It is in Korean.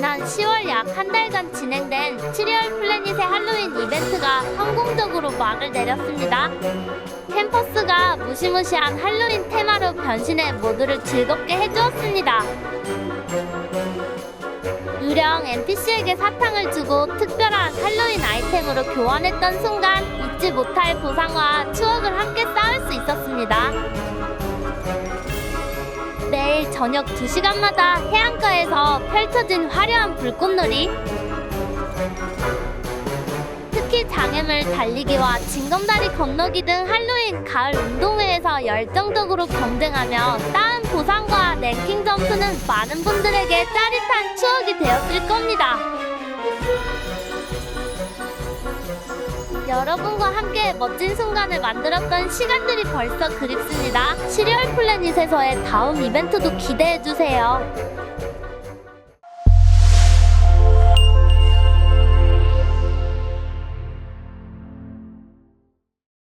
한 달간 진행된 치리얼 플래닛의 할로윈 이벤트가 성공적으로 막을 내렸습니다. 캠퍼스가 무시무시한 할로윈 테마로 변신해 모두를 즐겁게 해주었습니다. 유령 NPC에게 사탕을 주고 특별한 할로윈 아이템으로 교환했던 순간 잊지 못할 보상과 추억을 함께 쌓을 수 있었습니다. 저녁 2시간마다 해안가에서 펼쳐진 화려한 불꽃놀이 특히 장애물 달리기와 징검다리 건너기 등 할로윈 가을 운동회에서 열정적으로 경쟁하며 쌓은 보상과 랭킹 점수는 많은 분들에게 짜릿한 추억이 되었을 겁니다. 여러분과 함께 멋진 순간을 만들었던 시간들이 벌써 그립습니다. 시리얼 플래닛에서의 다음 이벤트도 기대해주세요.